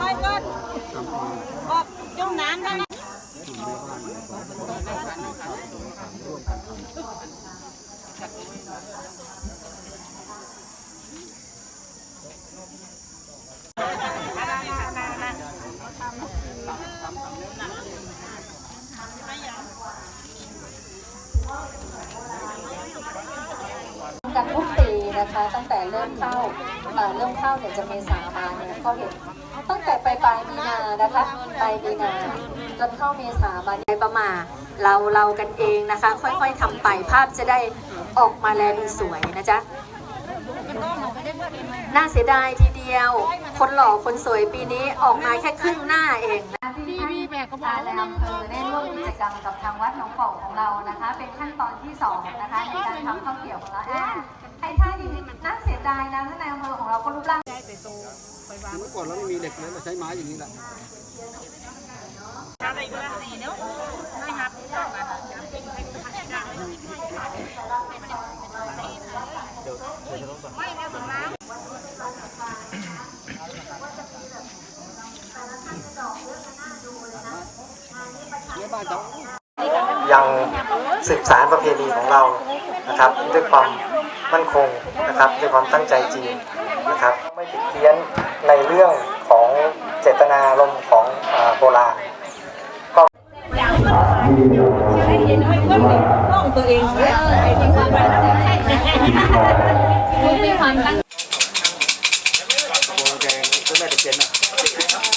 ค่อยๆก่อ กันทุกปีนะคะ ตั้งแต่เริ่มเข้าเริ่มเข้าเนี่ยจะเมษามาเนี่ยก็เห็นตั้งแต่ปลายปลายมีนานะคะปลายมีนาจนเข้าเมษามาในประมาเราเรากันเองนะคะ ค่อยๆทำไปภาพจะได้ออกมาแลดูสวยนะจ๊ะ น่าเสียดายทีเดียว คนหล่อคนสวยปีนี้ออกมาแค่ครึ่งหน้าเองนะที่ท่านในอำเภอได้ร่วมกิจกรรมกับทางวัดหนองป่องของเรานะคะ เป็นขั้นตอนที่สองนะคะในการทำข้าวเกรี๊ยวของเราอะไอ้ท่าที่น่าเสียดายนะท่านในอำเภอของเราก็รูปร่างเมื่อก่อนเราไม่มีเหล็กนะเราใช้ไม้อย่างนี้แหละ ยังสืบสารประเพณีของเรานะครับด้วยความมั่นคงนะครับด้วยความตั้งใจจริงนะครับไม่ผิดเพี้ยนในเรื่องของเจตนารมณ์ของอ่าโบราณกัน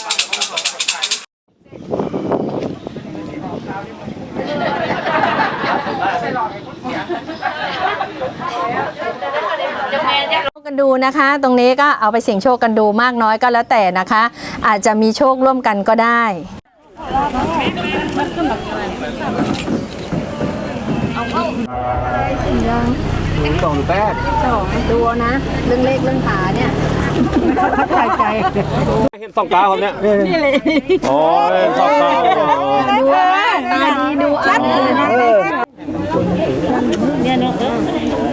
ดูนะคะ ตรงนี้ก็เอาไปเสี่ยงโชคกันดูมากน้อยก็แล้วแต่นะคะ อาจจะมีโชคร่วมกันก็ได้สองหรือแปดดูนะ เรื่องเลขเรื่องขาเนี่ยเห็นสองตาครับเนี่ยนี่เลยโอ้ยสองตาดูตาดีดูอันเ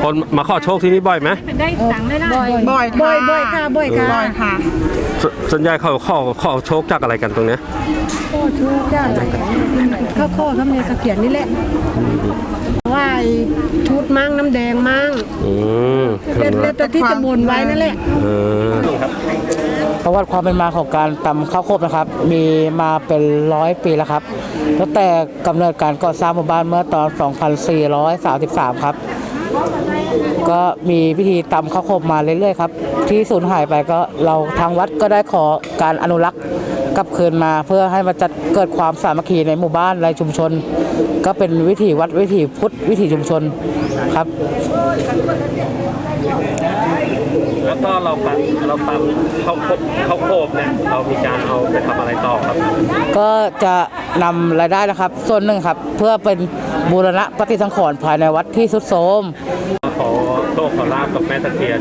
มคนมาขอโชคที่นี่บ่อยไหมบ่อยบ่อยบ่อยค่ะบ่อยค่ะบ่อยค่ะ สส่วนใหญ่เขาขอขอโชคจากอะไรกันตรงเนี้ยข้าวโพดเขามีเสถียรนี่แหละว่าไอ้ชุดมั่งน้ำแดงมั่งอืมเป็นเป็นตัวที่จะบนไว้นั่นแหละ เออประวัติความเป็นมาของการตำข้าวโพดนะครับ มีมาเป็นร้อยปีแล้วครับ ตั้งแต่กำเนิดการก่อสร้างหมู่บ้านเมื่อตอน 2433 ครับ ก็มีพิธีตำข้าวโพดมาเรื่อยๆครับ ที่สูญหายไปก็เราทางวัดก็ได้ขอการอนุรักษ์กลับคืนมาเพื่อให้มันจัดเกิดความสามัคคีในหมู่บ้านในชุมชน ก็เป็นวิถีวัดวิถีพุทธวิถีชุมชนครับ แล้วก็เราตัดเราตำข้าวโพดข้าวโพดเนี่ยเรามีการเอาไปทำอะไรต่อครับ ก็จะ นำรายได้นะครับ ส่วนหนึ่งครับ เพื่อเป็นบูรณะปฏิสังขรณ์ภายในวัดที่สุดโทรมขอโชคขอลาบกับแม่ตะเคียน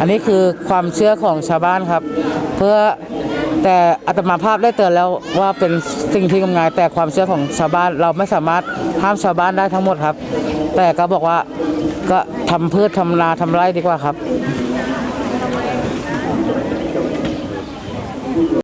อันนี้คือความเชื่อของชาวบ้านครับ เพื่อแต่อัตมาภาพได้เตือนแล้วว่าเป็นสิ่งที่งมงายแต่ความเชื่อของชาวบ้านเราไม่สามารถห้ามชาวบ้านได้ทั้งหมดครับ แต่ก็บอกว่าก็ทำพืชทำนาทำไร่ดีกว่าครับ